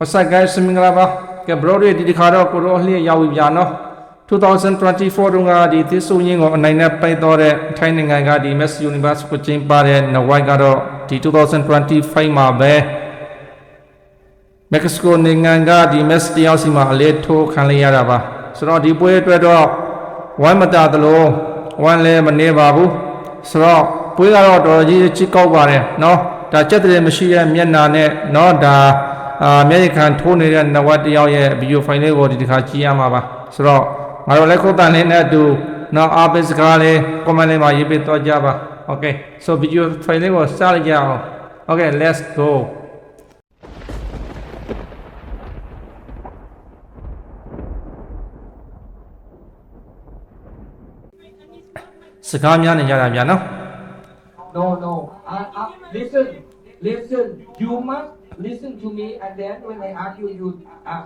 What's up guys မင်္ဂလာပါကဲ bro တွေဒီတစ်ခါတော့ကိုရောအလှည့်ရောက်ပြီဗျာနော်2024တုန်းကဒီသစ်ဆိုရင်းကိုအနိုင်နဲ့ပိုက်တော့တဲ့ထိုင်းနိုင်ငံကဒီ Miss Universe ကိုကျင်းပတဲ့နဝိုက်ကတော့ဒီ2025မှာပဲမက္ကဆီကိုနိုင်ငံကဒီ Miss တယောက်စီမှာအလဲထိုးခံလိုက်ရတာပါဆိုတော့ဒီပွဲအတွက်တော့ဝမ်းမတာသလိုဝမ်းလည်းမနေပါဘူးဆိုတော့ပွဲကတော့တော်တော်ကြီးချစ်ကောက်ပါတယ်နော်ဒါကြက်တဲ့မရှိတဲ့မျက်နာနဲ့နော်ဒါ အာမျက်ရည်ခံထိုးနေတဲ့နဝတ်တယောက်ရဲ့ဗီဒီယိုဖိုင်လေးကိုဒီတစ်ခါကြည့်ရမှာပါဆိုတော့ငါတို့လည်းခုတ်တန်လေးနဲ့အတူနော်အားပေးစကားလေး comment လေးမှာရေးပေးတော့ကြပါ okay so video file လေးကိုစလိုက်ကြအောင် okay let's go စကားများနေကြတာဗျာနော် No, no. Uh, uh, listen, listen. You must listen to me, and then when I ask you, you uh,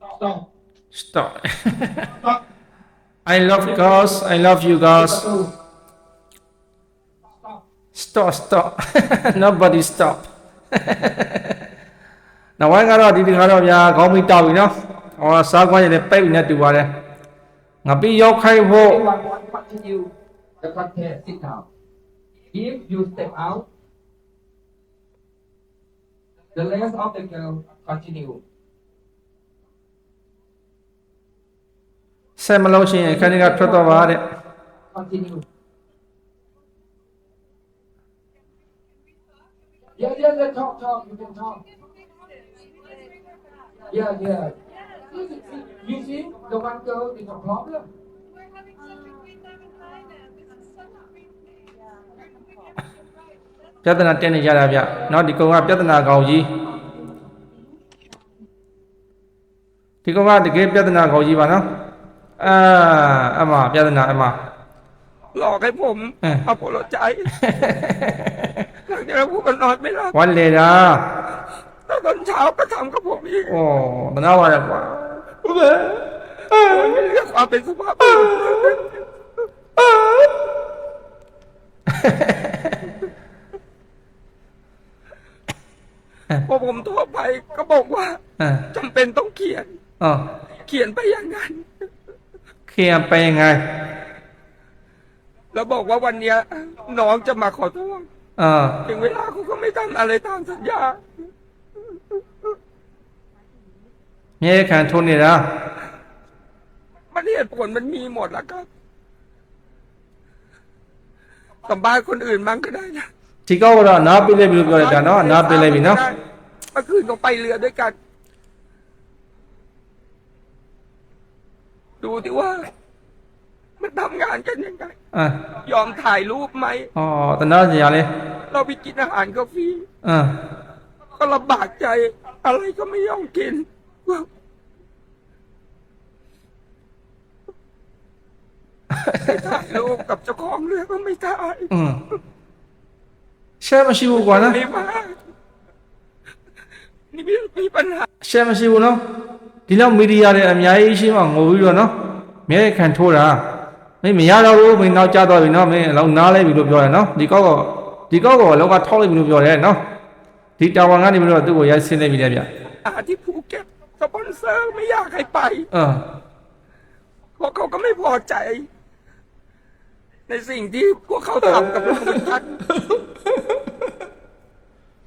stop. stop Stop. I love girls I love you girls Stop. stop stop nobody stop နောက်ဝိုင်းကတော့ဒီဒီခါတော့ဗျာခေါင်းမိတောက်ပြီနော်ဟောစားကွမ်းရည်လည်းပိတ်နေတူပါတယ် ငါပြီးရောက်ခိုင်းဖို့ Everyone want continue the contest. Sit down. If you step out, the rest of the girl continue. ဆက်မလို့ရှိရင်ခဏကထွက်တော့ပါတဲ့ Continue. Yeah, yeah, yeah, talk, talk, you can talk. Yeah, yeah. You see, the one girl is a problem. We're having such a great time in Thailand. This is such a great day. ပြဿနာတက်နေကြတာဗျနော်ဒီကောင်ကပြဿနာကောင်ကြီးဒီကောင်ကတကယ်ပြဿနာကောင်ကြီးပါနော်အာအမပြဿနာအမ หลอกให้ผม เออ เอาผลใจหลังจากนั้นผมก็นอนไม่หลับ วันလေတာ แล้วตอนเช้าก็ทำกับผมอีก ဩမနာပါနဲ့ကွာ ผมไม่เรีย นี่คือความเป็นสุภาพพอผมโทั่วไปก็บอกว่าจำเป็นต้องเขียนเขียนไปอย่างนั้น เคลียร์ไปยังไงแล้วบอกว่าวันนี้น้องจะมาขอโทษถึงเวลาเขาก็ไม่ทำอะไรตามสัญญา มีไอ้แขนทุนนี่นะมันเหตุผลมันมีหมดแล้วก็สัมาษคนอื่นบ้างก็ได้นะที่ก็ว่าเนาะไปเลยบิลก็ได้เนาะน้าไปเลยบิเนาะเมื่อคืนก็ไปเรือด้วยกัน ดูที่ว่า มันทำงานกันยังไงยอมถ่ายรูปไหมอ๋อตอนนั้นอย่าเลยเราไปกินอาหารกาแฟอ่าก็ลำบากใจ อะไรก็ไม่ยอมกิน ถ่ายรูปกับเจ้าของเรือก็ไม่ถ่าย อืมရှက်မရှိဘူးကွာနော် ไม่มากนี่มีมีปัญหา ရှက်မရှိဘူးနော်ဒီလောက်မီဒီယာတွေအများကြီးရှိမှငိုပြီးတော့နော်မြဲခံထိုးတာမင်းမရတော့ဘူးမင်းနောက်ကျတော့ပြီနော်မင်းအလောက်နားလိုက်ပြီလို့ပြောတယ်နော်ဒီကောက်ကဒီကောက်ကောလောကထောက်လိုက်ပြီလို့ပြောတယ်နော်ဒီတာဝန်ကနေပြီးတော့သူ့ကိုရိုက်ဆင်းလိုက်ပြီလေဗျ ที่ภูเก็ต สปอนเซอร์ไม่อยากให้ไป အာ เพราะเขาก็ไม่พอใจ ในสิ่งที่พวกเขาทำกับเราเหมือนกัน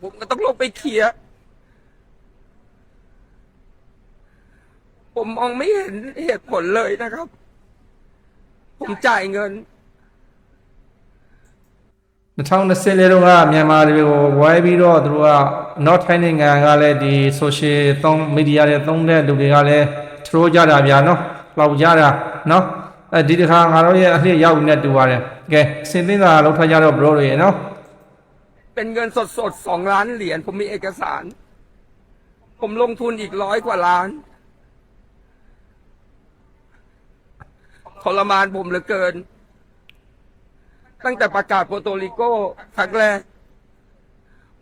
ผมก็ต้องลงไปเคลียร์ ผมมองไม่เห็นเหตุผลเลยนะครับ ผมจ่ายเงิน 2020လေးတုန်းကမြန်မာတွေကိုဝိုင်းပြီးတော့သူတို့က North Thai နိုင်ငံကလည်းဒီ social သုံး media တွေသုံးတဲ့လူတွေကလည်းထရိုးကြတာဗျာနော်လောက်ကြတာနော်အဲဒီတစ်ခါငါတို့ရဲ့အလှည့်ရောက်နေတူပါတယ်ကဲစင်သင်းတာလောက်ထွက်ကြတော့ bro တွေရေနော် เป็นเงินสดสดๆสองล้านเหรียญผมมีเอกสาร ผมลงทุนอีกร้อยกว่าล้านทรมานผมเหลือเกิน ตั้งแต่ประกาศโปรโตริโกครั้งแรก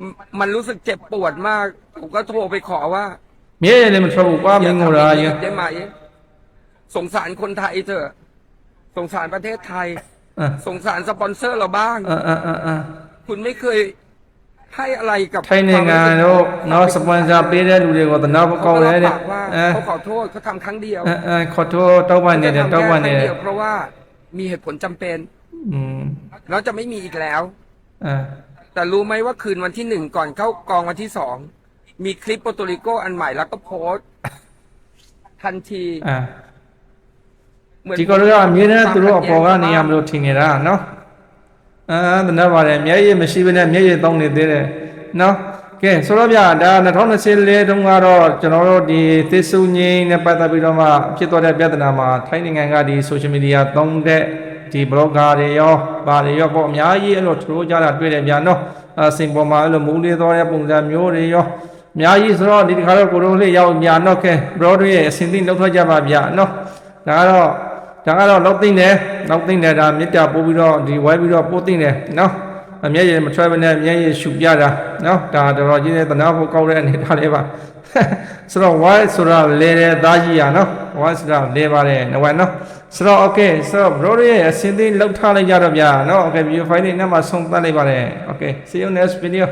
มมันรู้สึกเจ็บปวดมาก ผมก็โทรไปขอว่า မြဲရည်လည်းမထွက်ဘူးကွာမင်းငိုတာရေ ได้ไหม สงสารคนไทยเถอะ สงสารประเทศไทย อ่ะ สงสารสปอนเซอร์เราบ้าง อ่ะอ่ะอ่ะอ่ะ คุณไม่เคยให้อะไรกับ ထိုင်းနိုင်ငံတို့နော်စပွန်ဆာပေးတဲ့လူတွေကိုသနာပ เขา ကောင်း ก็ တယ် รับ တဲ့ ปากว่า အဲ เขาขอโทษเขาทำครั้งเดียว အဲအဲခေါ်ထိုးတောက်ပန်နေတယ် เขา တောက်ပန် จะทำ နေ แค่ครั้ง တယ် เดียวเพราะว่ามีเหตุผลจำเป็น อืม แล้วจะไม่มีอีกแล้ว အဲ แต่รู้ไหมว่าคืนวันที่หนึ่งก่อนเข้ากองวันที่สองมีคลิปโปรตุริโกอันใหม่แล้วก็โพสต์ทันที အဲ เหมือน ဒီကောတော့အမြဲတမ်းသူတို့အပေါ်ကနေရမလို့ထင်နေတာနော်အာသနာပါတယ်မျက်ရည်မရှိဘဲနဲ့မျက်ရည်တောင်းနေသေးတယ်နော်ကဲဆိုတော့ဗျာဒါ2024တုန်းကတော့ကျွန်တော်တို့ဒီသစ်စုငိမ့်နဲ့ပတ်သက်ပြီးတော့မှဖြစ်သွားတဲ့ပြဿနာမှာထိုင်းနိုင်ငံကဒီ social media သုံးတဲ့ ဒီ blogger တွေရောဗာတွေရောပေါ့အများကြီးအဲ့လိုထိုးကြတာတွေ့တယ်ဗျာနော်အစင်ပေါ်မှာအဲ့လိုမူးလေးသွားတဲ့ပုံစံမျိုးတွေရောအများကြီးဆိုတော့ဒီတစ်ခါတော့ကိုရိုးလေးရောက်ညာတော့ကဲ bro တွေရဲ့အစင်သိလောက်ထွက်ကြပါဗျာနော်ဒါကတော့ဒါကတော့လောက်သိမ့်တယ်လောက်သိမ့်တယ်ဒါမြစ်တာပို့ပြီးတော့ဒီဝဲပြီးတော့ပို့သိမ့်တယ်နော်အမျက်ရည်မထွက်ဘဲနဲ့အမျက်ရည်ရှူပြတာနော်ဒါတော်တော်ကြီးတဲ့တနာဖို့ကောက်တဲ့အနေထားလေးပါ ဆိုတော့ why ဆိုတာလဲတဲ့သားကြီးရနော် why ဆိုတာလဲပါတယ်နဝနော်ဆိုတော့ okay ဆိုတော့ bro ရဲ့အစင်းသိလောက်ထားလိုက်ကြတော့ဗျာနော် okay view file လေးနဲ့မှဆုံးသတ်လိုက်ပါတယ် okay see you next video